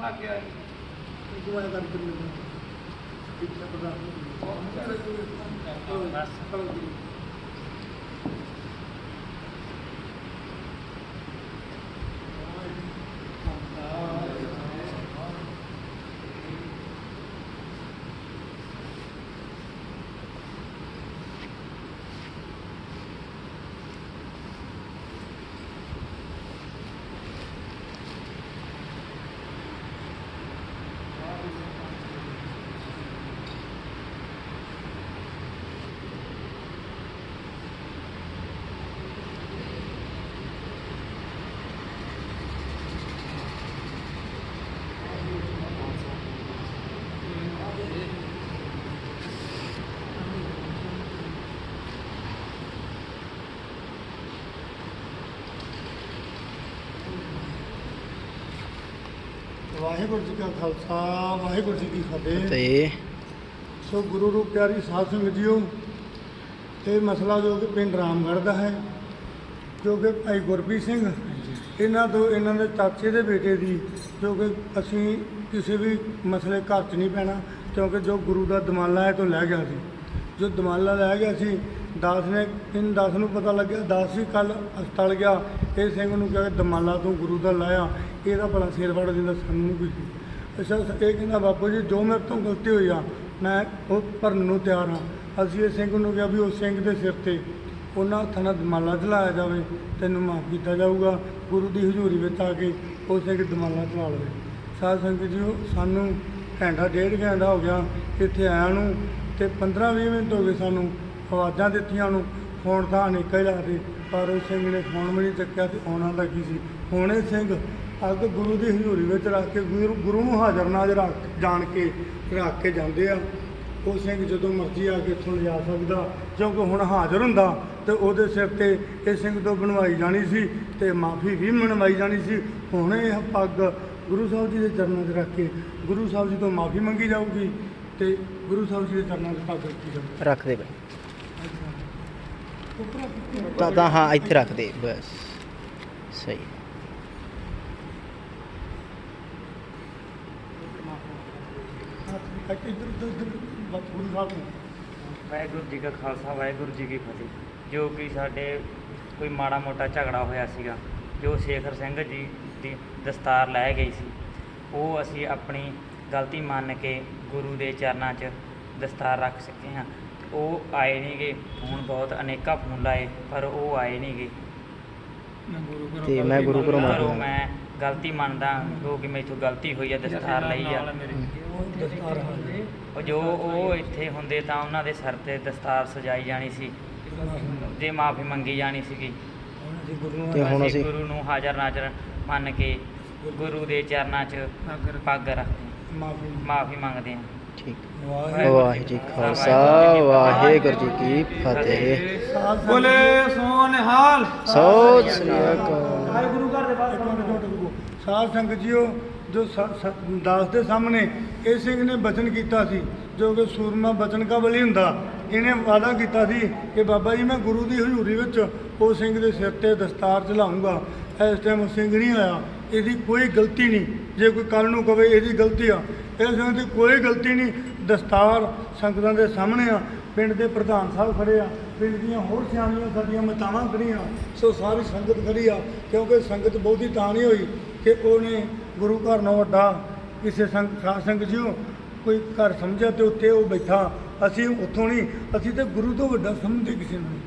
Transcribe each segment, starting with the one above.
ਲੱਗਿਆ ਜੀ ਦੁਆ ਕਰਕੇ ਮਿਲਣਾ ਇੱਛਾ ਪ੍ਰਦਾਨ ਵਾਹਿਗੁਰੂ ਜੀ ਕਾ ਖਾਲਸਾ ਵਾਹਿਗੁਰੂ ਜੀ ਕੀ ਫਤਿਹ। ਤੇ ਸੋ ਗੁਰੂ ਰੂਪ ਪਿਆਰੀ ਸਾਧ ਸੰਗਤ ਜੀਓ ਇਹ ਮਸਲਾ ਜੋ ਕਿ ਪਿੰਡ ਰਾਮਗੜ੍ਹ ਦਾ ਹੈ ਜੋ ਕਿ ਭਾਈ ਗੁਰਪ੍ਰੀਤ ਸਿੰਘ ਇਹਨਾਂ ਤੋਂ ਇਹਨਾਂ ਦੇ ਚਾਚੇ ਦੇ ਬੇਟੇ ਦੀ ਜੋ ਕਿ ਅਸੀਂ ਕਿਸੇ ਵੀ ਮਸਲੇ ਘਰ 'ਚ ਨਹੀਂ ਪੈਣਾ ਕਿਉਂਕਿ ਜੋ ਗੁਰੂ ਦਾ ਦਮਾਲਾ ਹੈ ਤੋਂ ਲੈ ਗਿਆ ਸੀ। ਜੋ ਦਮਾਲਾ ਲੈ ਗਿਆ ਸੀ ਦਾਸ ਨੇ ਇਨ ਦਾਸ ਨੂੰ ਪਤਾ ਲੱਗਿਆ, ਦਾਸ ਸੀ ਕੱਲ ਹਸਪਤਾਲ ਗਿਆ ਇਹ ਸਿੰਘ ਨੂੰ ਕਿਹਾ ਕਿ ਦਮਾਲਾ ਤੂੰ ਗੁਰੂ ਦਾ ਲਾਇਆ, ਇਹਦਾ ਭਲਾ ਸਿਰ ਫੜ ਦਿੰਦਾ ਸਾਨੂੰ ਕੋਈ ਅੱਛਾ, ਇਹ ਕਹਿੰਦਾ, ਬਾਪੂ ਜੀ, ਜੋ ਮੇਰੇ ਤੋਂ ਗਲਤੀ ਹੋਈ ਆ, ਮੈਂ ਉਹ ਭਰਨ ਨੂੰ ਤਿਆਰ ਹਾਂ। ਅਸੀਂ ਇਹ ਸਿੰਘ ਨੂੰ ਕਿਹਾ ਵੀ ਉਹ ਸਿੰਘ ਦੇ ਸਿਰ ਤੇ ਉਹਨਾਂ ਹੱਥਾਂ ਦਮਾਲਾ ਚਲਾਇਆ ਜਾਵੇ, ਤੈਨੂੰ ਮਾਫ ਕੀਤਾ ਜਾਊਗਾ। ਗੁਰੂ ਦੀ ਹਜ਼ੂਰੀ ਵਿੱਚ ਆ ਕੇ ਉਹ ਸਿੰਘ ਦਮਾਲਾ ਚਲਾ ਲਵੇ। ਸਾਧ ਸੰਗਤ ਜੀ ਸਾਨੂੰ ਘੰਟਾ ਡੇਢ ਘੰਟਾ ਹੋ ਗਿਆ, ਇੱਥੇ ਆਇਆ ਨੂੰ ਤੇ 15-20 ਮਿੰਟ ਹੋ ਗਏ ਸਾਨੂੰ ਆਵਾਜ਼ਾਂ ਦਿੱਤੀਆਂ ਨੂੰ ਫੋਨ ਤਾਂ ਨਿਕਲ ਜਾਂਦੇ ਪਰ ਉਹ ਸਿੰਘ ਨੇ ਫੋਨ ਵੀ ਨਹੀਂ ਚੱਕਿਆ ਤੇ ਆਉਣਾ ਦਾ ਕੀ ਸੀ। ਹੁਣ ਇਹ ਸਿੰਘ ਅੱਗ ਗੁਰੂ ਦੀ ਹਜ਼ੂਰੀ ਵਿੱਚ ਰੱਖ ਕੇ ਗੁਰੂ ਗੁਰੂ ਨੂੰ ਹਾਜ਼ਰ ਨਾਜ਼ਰ ਰੱਖ ਜਾਣ ਕੇ ਰੱਖ ਕੇ ਜਾਂਦੇ ਆ। ਉਹ ਸਿੰਘ ਜਦੋਂ ਮਰਜ਼ੀ ਆ ਕੇ ਇੱਥੋਂ ਲਿਜਾ ਸਕਦਾ, ਕਿਉਂਕਿ ਹੁਣ ਹਾਜ਼ਰ ਹੁੰਦਾ ਤੇ ਉਹਦੇ ਸਿਰ ਤੇ ਇਹ ਸਿੰਘ ਤੋਂ ਬਣਵਾਈ ਜਾਣੀ ਸੀ ਤੇ ਮਾਫੀ ਵੀ ਮਨਵਾਈ ਜਾਣੀ ਸੀ। ਹੁਣ ਇਹ ਪੱਗ ਗੁਰੂ ਸਾਹਿਬ ਜੀ ਦੇ ਚਰਨਾਂ 'ਚ ਰੱਖ ਕੇ, ਗੁਰੂ ਸਾਹਿਬ ਜੀ ਤੋਂ ਮਾਫੀ ਮੰਗੀ ਜਾਊਗੀ ਤੇ ਗੁਰੂ ਸਾਹਿਬ ਜੀ ਦੇ ਚਰਨਾਂ 'ਚ ਪੱਗ ਰੱਖੀ ਜਾਊਗੀ। ਰੱਖ ਦੇ ਬਈ ਤਾਂ ਤਾਂ ਹਾਂ, ਇੱਥੇ ਰੱਖ ਦੇ ਬਸ। ਸਹੀ। ਵਾਹਿਗੁਰੂ ਜੀ ਕਾ ਖਾਲਸਾ, ਵਾਹਿਗੁਰੂ ਜੀ ਕੀ ਫਤਿਹ। ਜੋ ਕਿ ਸਾਡੇ ਕੋਈ ਮਾੜਾ ਮੋਟਾ ਝਗੜਾ ਹੋਇਆ ਸੀਗਾ, ਜੋ ਸ਼ੇਖਰ ਸਿੰਘ ਜੀ ਦੀ ਦਸਤਾਰ ਲੈ ਗਈ ਸੀ, ਉਹ ਅਸੀਂ ਆਪਣੀ ਗਲਤੀ ਮੰਨ ਕੇ ਗੁਰੂ ਦੇ ਚਰਨਾਂ 'ਚ ਦਸਤਾਰ ਰੱਖ ਸਕੇ ਹਾਂ। ਉਹ ਆਏ ਨਹੀਂਗੇ ਫੋਨ ਬਹੁਤ ਅਨੇਕਾਂ ਫੋਨ ਲਾਏ ਪਰ ਉਹ ਆਏ ਨਹੀਂਗੇ ਤੇ ਮੈਂ ਗੁਰੂ ਘਰੋਂ ਮਾਫੀ ਮੰਗਦਾ ਮੈਂ ਗਲਤੀ ਮੰਨਦਾ ਜੋ ਕਿ ਮੈਥੋਂ ਗਲਤੀ ਹੋਈ ਹੈ ਦਸਤਾਰ ਲਈ ਆ। ਉਹ ਜੋ ਉਹ ਇੱਥੇ ਹੁੰਦੇ ਤਾਂ ਉਹਨਾਂ ਦੇ ਸਿਰ ਤੇ ਦਸਤਾਰ ਸਜਾਈ ਜਾਣੀ ਸੀ। ਜੇ ਮਾਫੀ ਮੰਗੀ ਜਾਣੀ ਸੀਗੀ। ਅਸੀਂ ਗੁਰੂ ਨੂੰ ਤੇ ਹੁਣ ਅਸੀਂ ਅਸੀਂ- ਗੁਰੂ ਨੂੰ ਹਾਜ਼ਰ ਨਾਜ਼ਰ ਮੰਨ ਕੇ ਗੁਰੂ ਦੇ ਚਰਨਾਂ 'ਚ ਪੱਗ ਰੱਖਦੇ ਮਾਫੀ ਮਾਫੀ ਮੰਗਦੇ ਹਾਂ। ਠੀਕ। ਵਾਹਿਗੁਰੂ ਵਾਹਿਗੁਰੂ ਜੀ ਖਾਲਸਾ ਵਾਹਿਗੁਰੂ ਜੀ ਕੀ ਫਤਿਹ। ਬੋਲੇ ਸੋ ਨਿਹਾਲ ਸੋ ਸ੍ਰੀ ਅਕਾਲ। ਗੁਰੂ ਘਰ ਦੇ ਬਾਹਰ ਸਾਧ ਸੰਗਤ ਜੀਓ ਜੋ ਦਾਸ ਦੇ ਸਾਹਮਣੇ ਇਹ ਸਿੰਘ ਨੇ ਬਚਨ ਕੀਤਾ ਸੀ ਜੋ ਕਿ ਸੂਰਮਾ ਬਚਨ ਕਾ ਬਲੀ ਹੁੰਦਾ ਇਹਨੇ ਵਾਅਦਾ ਕੀਤਾ ਸੀ ਕਿ ਬਾਬਾ ਜੀ ਮੈਂ ਗੁਰੂ ਦੀ ਹਜ਼ੂਰੀ ਵਿੱਚ ਉਹ ਸਿੰਘ ਦੇ ਸਿਰ ਤੇ ਦਸਤਾਰ ਚਲਾਉਂਗਾ। ਇਸ ਟਾਈਮ ਉਹ ਸਿੰਘ ਨਹੀਂ ਹੋਇਆ ਇਹਦੀ ਕੋਈ ਗਲਤੀ ਨਹੀਂ। ਜੇ ਕੋਈ ਕੱਲ ਨੂੰ ਕਵੇ ਇਹਦੀ ਗਲਤੀ ਆ। ਇਸ ਦੀ ਕੋਈ ਗਲਤੀ ਨਹੀਂ। ਦਸਤਾਰ ਸੰਗਤਾਂ ਦੇ ਸਾਹਮਣੇ ਆ। ਪਿੰਡ ਦੇ ਪ੍ਰਧਾਨ ਸਾਹਿਬ ਖੜੇ ਆ। ਪਿੰਡ ਦੀਆਂ ਹੋਰ ਸਿਆਣੀਆਂ, ਸਾਡੀਆਂ ਮਾਤਾਵਾਂ ਖੜੀਆਂ। ਸੋ ਸਾਰੀ ਸੰਗਤ ਖੜੀ ਆ, ਕਿਉਂਕਿ ਸੰਗਤ ਬਹੁਤੀ ਤਾਂ ਨਹੀਂ ਹੋਈ ਕਿ ਉਹਨੇ ਗੁਰੂ ਘਰ ਨੂੰ ਵੱਡਾ ਕਿਸੇ ਸੰਗ, ਸਾਧ ਸੰਗਤ ਜੀਓ ਕੋਈ ਘਰ ਸਮਝਿਆ ਤੇ ਉੱਥੇ ਉਹ ਬੈਠਾ। ਅਸੀਂ ਉੱਥੋਂ ਨਹੀਂ, ਅਸੀਂ ਤੇ ਗੁਰੂ ਤੋਂ ਵੱਡਾ ਸਮਝਦੇ ਕਿਸੇ ਨੂੰ ਨਹੀਂ।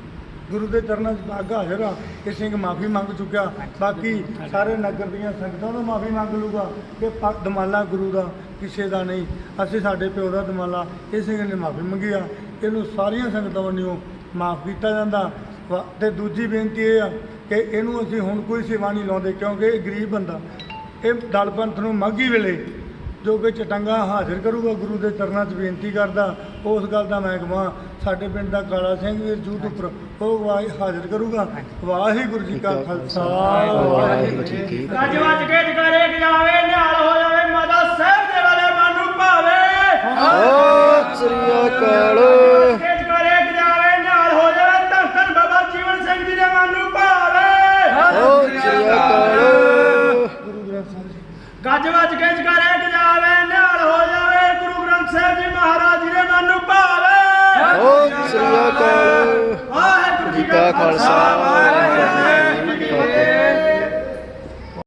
ਗੁਰੂ ਦੇ ਚਰਨਾਂ 'ਚ ਪੱਗ ਹਾਜ਼ਰ ਆ ਇਹ ਸਿੰਘ ਮਾਫੀ ਮੰਗ ਚੁੱਕਿਆ। ਬਾਕੀ ਸਾਰੇ ਨਗਰ ਦੀਆਂ ਸੰਗਤਾਂ ਤੋਂ ਮਾਫੀ ਮੰਗ ਲੂਗਾ ਕਿ ਪੱਗ ਦਮਾਲਾ ਗੁਰੂ ਦਾ ਕਿਸੇ ਦਾ ਨਹੀਂ। ਅਸੀਂ ਸਾਡੇ ਪਿਓ ਦਾ ਦਮਾਲਾ, ਇਹ ਸਿੰਘ ਨੇ ਮਾਫੀ ਮੰਗੀ ਆ। ਇਹਨੂੰ ਸਾਰੀਆਂ ਸੰਗਤਾਂ ਵੱਲੋਂ ਮਾਫ ਕੀਤਾ ਜਾਂਦਾ। ਵਾ- ਤੇ ਦੂਜੀ ਬੇਨਤੀ ਇਹ ਆ ਕਿ ਇਹਨੂੰ ਅਸੀਂ ਹੁਣ ਕੋਈ ਸੇਵਾ ਨਹੀਂ ਲਾਉਂਦੇ, ਕਿਉਂਕਿ ਇਹ ਗਰੀਬ ਬੰਦਾ। ਇਹ ਦਲ ਪੰਥ ਨੂੰ ਮਾਘੀ ਵੇਲੇ ਜੋ ਕਿ ਚਟੰਗਾ ਹਾਜ਼ਰ ਕਰੂਗਾ, ਗੁਰੂ ਦੇ ਚਰਨਾਂ 'ਚ ਬੇਨਤੀ ਕਰਦਾ। ਉਸ ਗੱਲ ਦਾ ਮੈਂ ਕਹਾਂ ਸਾਡੇ ਪਿੰਡ ਦਾ ਕਾਲਾ ਸਿੰਘ ਵੀ ਜੂਟ ਉੱਪਰ ਉਹ ਗਵਾਹੀ ਹਾਜ਼ਰ ਕਰੂਗਾ। ਵਾਹਿਗੁਰੂ ਜੀ ਕਾ ਖਾਲਸਾ। ਵਾਹਿਗੁਰੂ ਜੀ ਕੀ ਫਤਿਹ। ਗੱਜ ਵੱਜ ਕੇ ਜਗਾਰੇ ਗਜਾਵੇ ਨਿਹਾਲ ਹੋ ਜਾਵੇ ਮਾਤਾ ਸਾਹਿਬ ਦੇ ਵਾਲੇ ਮਨ ਨੂੰ ਭਾਵੇ। ਸੋ ਸ੍ਰੀ ਅਕਾਲ। ਕੇ ਜਗਾਰੇ ਗਜਾਵੇ ਨਿਹਾਲ ਹੋ ਜਾਵੇ ਧੰਨ ਧੰਨ ਬਾਬਾ ਜੀਵਨ ਸਿੰਘ ਜੀ ਦੇ ਮਨ ਨੂੰ ਭਾਵੇ। ਸੋ ਸ੍ਰੀ ਅਕਾਲ। ਗੁਰੂ ਗ੍ਰੰਥ ਸਾਹਿਬ ਜੀ। ਗੱਜ ਵੱਜ ਕੇ ਜਕਾਰੇ ਗਜਾਵੇ ਨਿਹਾਲ ਹੋ ਜਾਵੇ ਗੁਰੂ ਗ੍ਰੰਥ ਸਾਹਿਬ ਜੀ ਮਹਾਰਾਜ ਜੀ ਸ੍ਰੀ ਅਕਾਲ। ਵਾਹਿਗੁਰੂ ਜੀ ਕਾ ਖਾਲਸਾ।